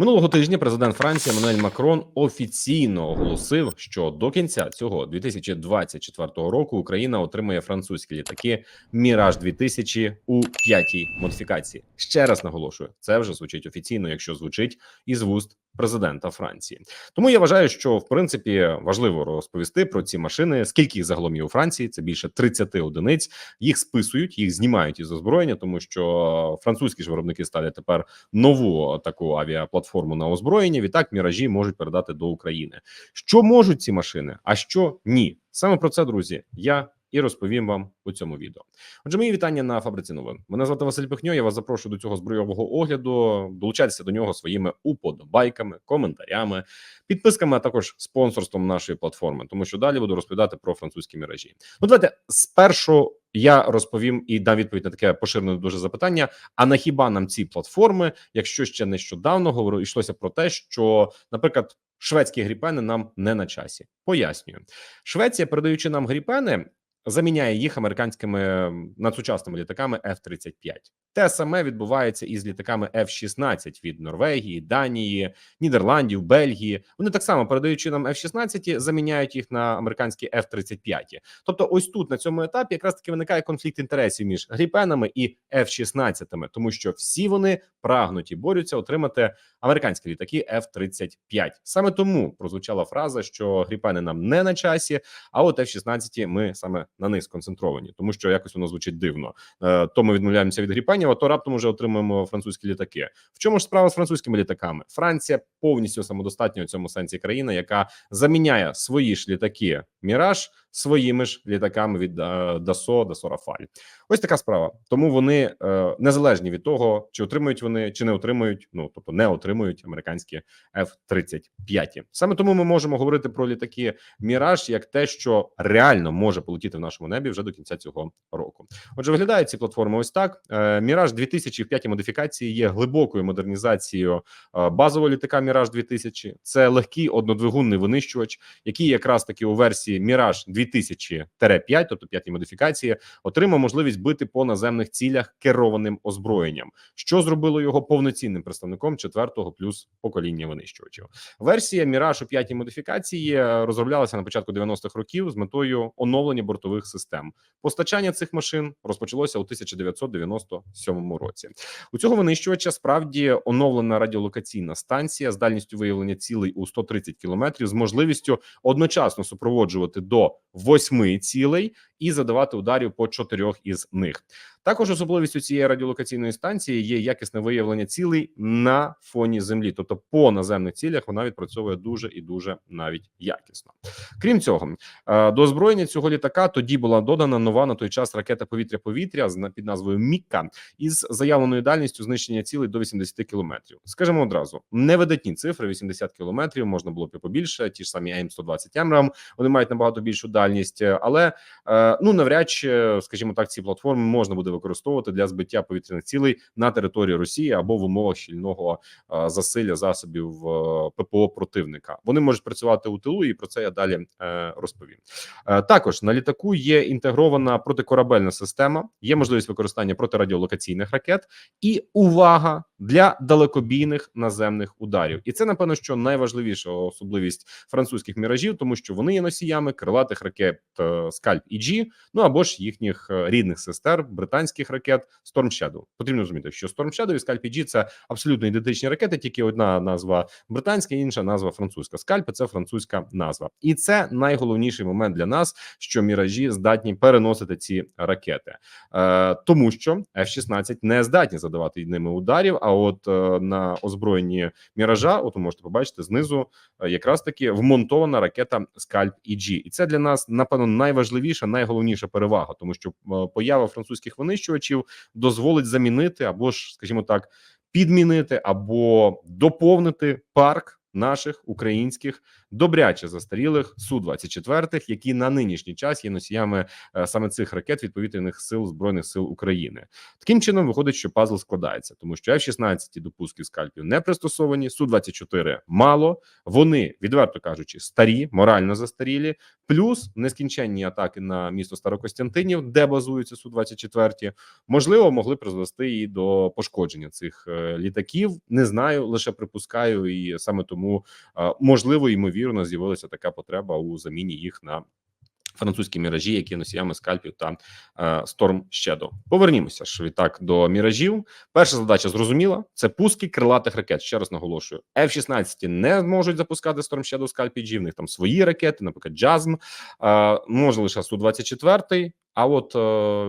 Минулого тижня президент Франції Мануель Макрон офіційно оголосив, що до кінця цього 2024 року Україна отримає французькі літаки Міраж 2000 у п'ятій модифікації. Ще раз наголошую, це вже звучить офіційно, якщо звучить із вуст президента Франції. Тому я вважаю, що в принципі важливо розповісти про ці машини. Скільки їх загалом є у Франції? Це більше 30 одиниць. Їх списують, їх знімають із озброєння, тому що французькі ж виробники ставлять тепер нову таку авіаплатформу на озброєння. Відтак міражі можуть передати до України. Що можуть ці машини, а що ні? Саме про це, друзі, я і розповім вам у цьому відео. Отже, мої вітання на фабриці новин. Мене звати Василь Пихньо. Я вас запрошую до цього збройового огляду. Долучайтеся до нього своїми уподобайками, коментарями, підписками, а також спонсорством нашої платформи, тому що далі буду розповідати про французькі міражі. Ну, давайте спершу я розповім і дам відповідь на таке поширене дуже запитання. А на хіба нам ці платформи, якщо ще нещодавно говорили, йшлося про те, що, наприклад, шведські гріпени нам не на часі. Пояснюю, Швеція, передаючи нам гріпени, заміняє їх американськими надсучасними літаками F-35. Те саме відбувається із літаками F-16 від Норвегії, Данії, Нідерландів, Бельгії. Вони так само передаючи нам F-16, заміняють їх на американські F-35. Тобто, ось тут на цьому етапі якраз таки виникає конфлікт інтересів між гріпенами і F-16, тому що всі вони прагнуть і борються отримати американські літаки F-35. Саме тому прозвучала фраза, що гріпени нам не на часі, а от F-16 ми саме на них сконцентровані, тому що якось воно звучить дивно. Е, То ми відмовляємося від Гріпенєва, то раптом вже отримуємо французькі літаки. В чому ж справа з французькими літаками? Франція повністю самодостатня у цьому сенсі країна, яка заміняє свої ж літаки Міраж своїми ж літаками від е, Dassault, Dassault Rafale. Ось така справа. Тому вони е, незалежні від того, чи отримують вони, чи не отримують. Ну тобто не отримують американські F-35. Саме тому ми можемо говорити про літаки Міраж як те, що реально може полетіти в нашому небі вже до кінця цього року. Отже, виглядають ці платформи ось так. Е, Міраж 2000 в п'ятій модифікації є глибокою модернізацією базового літака Міраж 2000. Це легкий однодвигунний винищувач, який якраз таки у версії Міраж 2000-5, тобто п'ятій модифікації, отримав можливість бити по наземних цілях керованим озброєнням, що зробило його повноцінним представником четвертого плюс покоління винищувачів. Версія Міраж п'ятій модифікації е, розроблялася на початку 90-х років з метою оновлення бортових систем. Постачання цих машин розпочалося у 1997 році. У цього винищувача справді оновлена радіолокаційна станція з дальністю виявлення цілей у 130 кілометрів з можливістю одночасно супроводжувати до восьми цілей і задавати ударів по чотирьох із них. Також особливістю цієї радіолокаційної станції є якісне виявлення цілей на фоні землі, тобто по наземних цілях вона відпрацьовує дуже і дуже навіть якісно. Крім цього, е, до озброєння цього літака тоді була додана нова на той час ракета повітря-повітря під назвою Мікка із заявленою дальністю знищення цілей до 80 кілометрів. Скажемо одразу, невидатні цифри 80 кілометрів, можна було б і побільше. Ті ж самі АІМ 120 Емрам, вони мають набагато більшу дальність, але е, ну навряд чи, скажімо так, ці платформи можна буде використовувати для збиття повітряних цілей на території Росії або в умовах щільного е, засилля засобів е, ППО противника. Вони можуть працювати у тилу, і про це я далі е, розповім. Також на літаку є інтегрована протикорабельна система, є можливість використання протирадіолокаційних ракет і увага для далекобійних наземних ударів. І це напевно, що найважливіша особливість французьких міражів, тому що вони є носіями крилатих ракет Скальп і G, ну або ж їхніх рідних сестер британських ракет Storm Shadow. Потрібно розуміти, що Storm Shadow і і G – це абсолютно ідентичні ракети, тільки одна назва британська, інша назва французька. Скальп – це французька назва, і це найголовніший момент для нас, що міражі здатні переносити ці ракети, е, тому що F-16 не здатні задавати ними ударів. А от е, на озброєнні міража, от ви можете побачити знизу, е, якраз таки вмонтована ракета Скальп EG. і це для нас напевно найважливіша, найголовніша перевага, тому що е, поява французьких винищувачів дозволить замінити або ж, скажімо так, підмінити або доповнити парк наших українських добряче застарілих су 24 які на нинішній час є носіями е, саме цих ракет від повітряних сил збройних сил України. Таким чином виходить, що пазл складається, тому що F-16 до пусків скальпів не пристосовані. су 24 мало. Вони відверто кажучи, старі, морально застарілі. Плюс нескінченні атаки на місто Старокостянтинів, де базуються су 24 можливо, могли призвести і до пошкодження цих е, літаків. Не знаю, лише припускаю, і саме тому е, можливо ймовірно з'явилася така потреба у заміні їх на. Французькі міражі, які носіями скальпів та е, Storm Shadow. Повернімося ж відтак до міражів. Перша задача зрозуміла: це пуски крилатих ракет. Ще раз наголошую: F-16 не зможуть запускати Storm Shadow RPG, В них там свої ракети, наприклад, JASM, е, може лише су 24 А от е,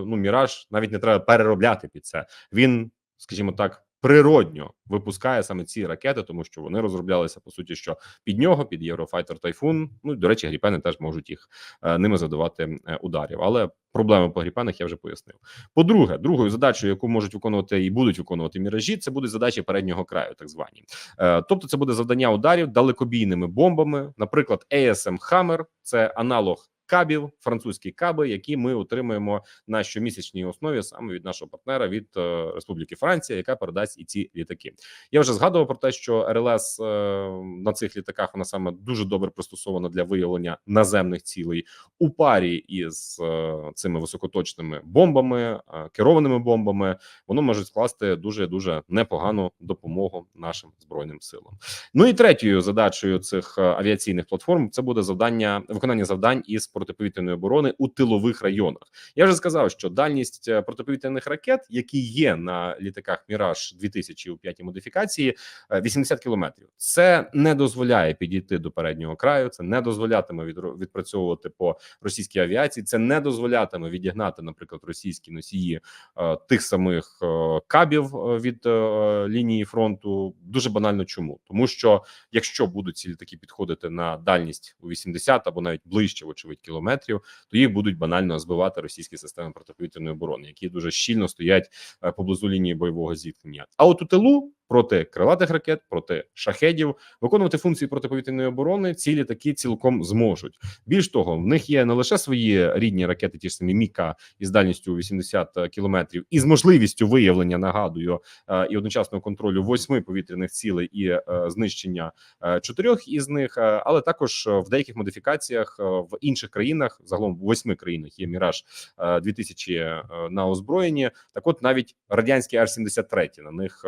ну міраж навіть не треба переробляти під це. Він, скажімо так. Природньо випускає саме ці ракети, тому що вони розроблялися по суті, що під нього, під Eurofighter Typhoon, Ну до речі, гріпени теж можуть їх е, ними задавати е, ударів. Але проблеми по гріпенах я вже пояснив. По-друге, другою задачею, яку можуть виконувати і будуть виконувати міражі, це будуть задачі переднього краю, так звані. Е, тобто, це буде завдання ударів далекобійними бомбами, наприклад, ASM Hammer, це аналог. Кабів, французькі каби, які ми отримуємо на щомісячній основі саме від нашого партнера від е, Республіки Франція, яка передасть і ці літаки. Я вже згадував про те, що РЛС е, на цих літаках вона саме дуже добре пристосована для виявлення наземних цілей у парі із е, цими високоточними бомбами, керованими бомбами. Воно може скласти дуже дуже непогану допомогу нашим збройним силам. Ну і третьою задачею цих авіаційних платформ це буде завдання виконання завдань із протиповітряної оборони у тилових районах. Я вже сказав, що дальність е, протиповітряних ракет, які є на літаках Міраж 2000 у п'ятій модифікації, е, 80 кілометрів. Це не дозволяє підійти до переднього краю. Це не дозволятиме від, відпрацьовувати по російській авіації. Це не дозволятиме відігнати, наприклад, російські носії е, тих самих е, кабів е, від е, лінії фронту. Дуже банально, чому тому, що якщо будуть ці літаки підходити на дальність у 80 або навіть ближче, вочевидь, то їх будуть банально збивати російські системи протиповітряної оборони, які дуже щільно стоять е, поблизу лінії бойового зіткнення. А от у тилу проти крилатих ракет, проти шахедів виконувати функції протиповітряної оборони. Ці літаки цілком зможуть. Більш того, в них є не лише свої рідні ракети, ті ж самі Міка із дальністю 80 кілометрів, і з можливістю виявлення нагадую е, і одночасного контролю восьми повітряних цілей і е, знищення е, чотирьох із них, але також в деяких модифікаціях в інших країнах, загалом в восьми країнах є міраж е, 2000 е, на озброєнні. Так, от навіть радянські Р-73 на них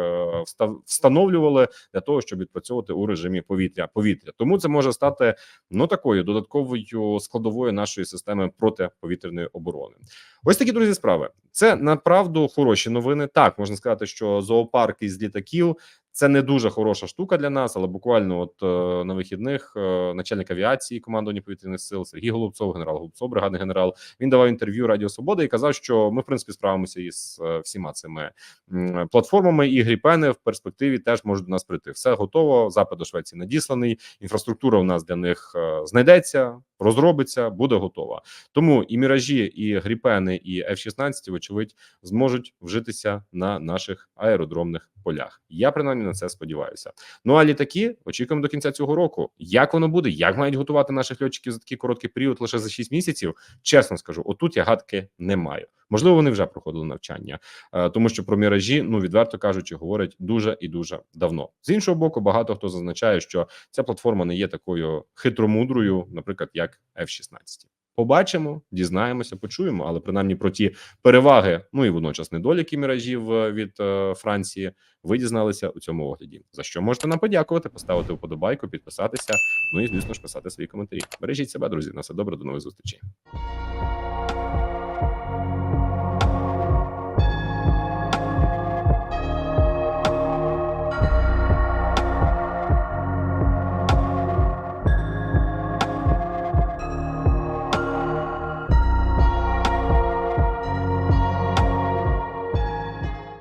встав встановлювали для того, щоб відпрацьовувати у режимі повітря повітря. Тому це може стати ну такою додатковою складовою нашої системи протиповітряної оборони. Ось такі друзі справи. Це направду хороші новини. Так можна сказати, що зоопарки з літаків. Це не дуже хороша штука для нас, але буквально, от е, на вихідних, е, начальник авіації командування повітряних сил Сергій Голубцов, генерал Голубцов, бригадний генерал. Він давав інтерв'ю Радіо Свобода і казав, що ми в принципі справимося із е, всіма цими м, платформами, і гріпени в перспективі теж можуть до нас прийти. Все готово. Запит до Швеції надісланий. Інфраструктура у нас для них е, знайдеться, розробиться, буде готова. Тому і міражі, і гріпени, і F-16, вочевидь, зможуть вжитися на наших аеродромних полях. Я принаймні на це сподіваюся. Ну а літаки очікуємо до кінця цього року. Як воно буде? Як мають готувати наших льотчиків за такий короткий період лише за 6 місяців? Чесно скажу, отут я гадки не маю. Можливо, вони вже проходили навчання, е, тому що про міражі, ну відверто кажучи, говорять дуже і дуже давно. З іншого боку, багато хто зазначає, що ця платформа не є такою хитромудрою, наприклад, як F-16. Побачимо, дізнаємося, почуємо, але принаймні про ті переваги, ну і водночас недоліки міражів е, від е, Франції, ви дізналися у цьому огляді. За що можете нам подякувати, поставити вподобайку, підписатися. Ну і звісно ж писати свої коментарі. Бережіть себе, друзі. На все добре, до нових зустрічей.